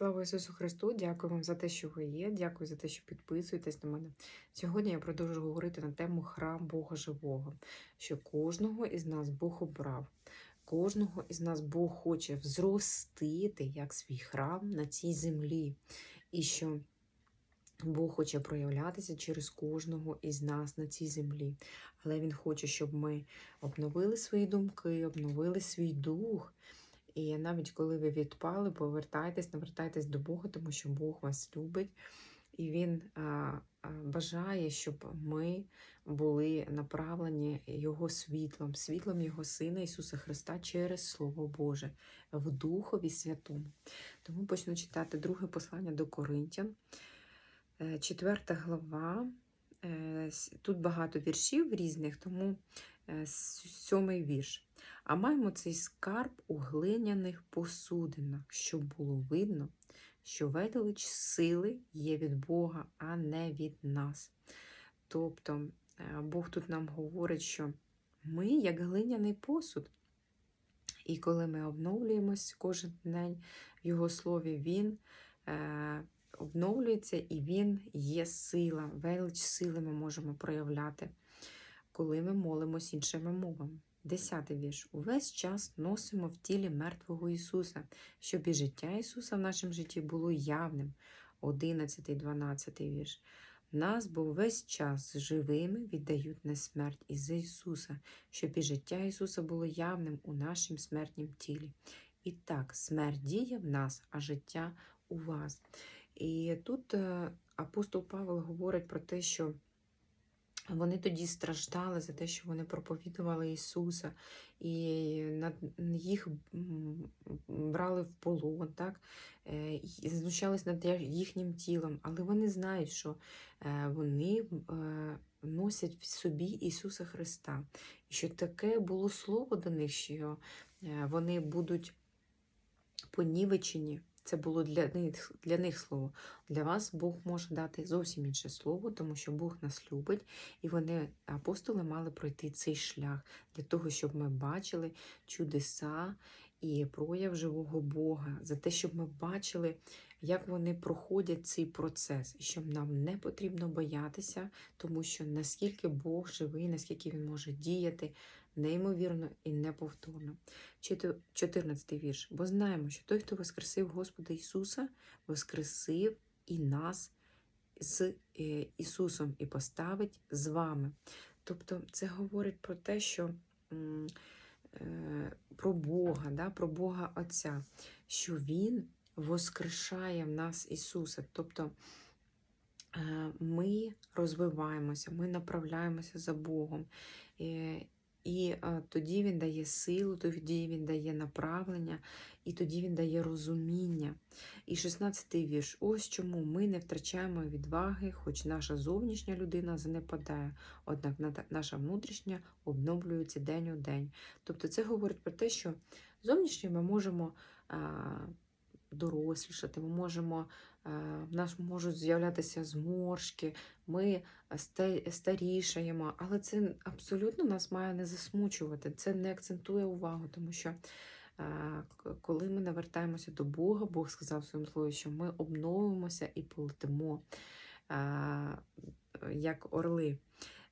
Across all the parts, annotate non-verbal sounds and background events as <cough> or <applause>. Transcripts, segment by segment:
Слава Ісусу Христу! Дякую вам за те, що ви є. Дякую за те, що підписуєтесь на мене. Сьогодні я продовжу говорити на тему храм Бога Живого, що кожного із нас Бог обрав, кожного із нас Бог хоче взростити як свій храм на цій землі, і що Бог хоче проявлятися через кожного із нас на цій землі. Але Він хоче, щоб ми обновили свої думки, обновили свій дух. І навіть коли ви відпали, повертайтесь, навертайтесь до Бога, тому що Бог вас любить. І Він бажає, щоб ми були направлені Його світлом, світлом Його Сина Ісуса Христа через Слово Боже в Духові Святому. Тому почну читати друге послання до Коринтян, Е, четверта глава. Е, Тут багато віршів різних, тому е, сьомий вірш. А маємо цей скарб у глиняних посудинах, щоб було видно, що велич сили є від Бога, а не від нас. Тобто е, Бог тут нам говорить, що ми як глиняний посуд. І коли ми обновлюємось кожен день в Його слові, Він е, обновлюється і Він є сила, велич сили ми можемо проявляти, коли ми молимось іншими мовами. Десятий вірш. Увесь час носимо в тілі мертвого Ісуса, щоб і життя Ісуса в нашому житті було явним. Одинадцятий, дванадцятий вірш. Нас бо весь час живими віддають на смерть із Ісуса, щоб і життя Ісуса було явним у нашім смертнім тілі. І так, смерть діє в нас, а життя у вас. І тут е, апостол Павел говорить про те, що вони тоді страждали за те, що вони проповідували Ісуса, і їх брали в полон, так? е, і знущались над їхнім тілом, але вони знають, що е, вони е, носять в собі Ісуса Христа. І що таке було слово до них, що е, вони будуть понівечені. Це було для них, для них слово. Для вас Бог може дати зовсім інше слово, тому що Бог нас любить, і вони, апостоли, мали пройти цей шлях для того, щоб ми бачили чудеса і прояв живого Бога, за те, щоб ми бачили, як вони проходять цей процес, і щоб нам не потрібно боятися, тому що наскільки Бог живий, наскільки Він може діяти неймовірно і неповторно. 14 вірш. Бо знаємо, що той, хто воскресив Господа Ісуса, воскресив і нас з е, Ісусом і поставить з вами. Тобто це говорить про те, що е, про Бога, да, про Бога Отця, що Він воскрешає в нас Ісуса. Тобто е, ми розвиваємося, ми направляємося за Богом. І тоді Він дає силу, тоді Він дає направлення, і тоді Він дає розуміння. І 16-й вірш. Ось чому ми не втрачаємо відваги, хоч наша зовнішня людина занепадає, однак наша внутрішня обновлюється день у день. Тобто це говорить про те, що зовнішньо ми можемо дорослішати, ми можемо, в нас можуть з'являтися зморшки, ми старішаємо, але це абсолютно нас має не засмучувати, це не акцентує увагу, тому що коли ми навертаємося до Бога, Бог сказав в своєму слові, що ми обновимося і полетимо як орли.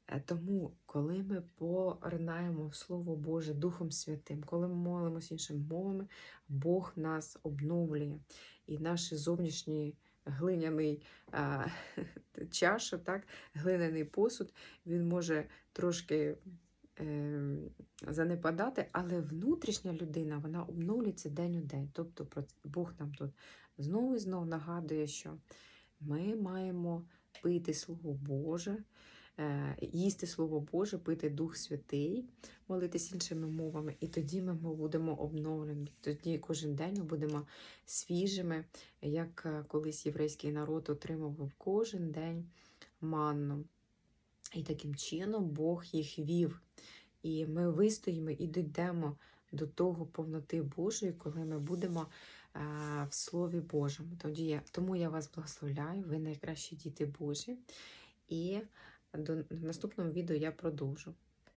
Е, Тому, коли ми поринаємо в Слово Боже Духом Святим, коли ми молимося іншими мовами, Бог нас обновлює. І наш зовнішній глиняний а, <laughs> чаша, так, глиняний посуд, він може трошки е, занепадати, але внутрішня людина вона обновлюється день у день. Тобто Бог нам тут знову і знову нагадує, що ми маємо пити Слово Боже, їсти Слово Боже, пити Дух Святий, молитись іншими мовами, і тоді ми будемо обновлені. Тоді кожен день ми будемо свіжими, як е, колись єврейський народ отримував кожен день манну. І таким чином Бог їх вів. І ми вистоїмо і дійдемо до того повноти Божої, коли ми будемо е, в Слові Божому. Тоді я, тому я вас благословляю, ви найкращі діти Божі. І до наступного відео я продовжу.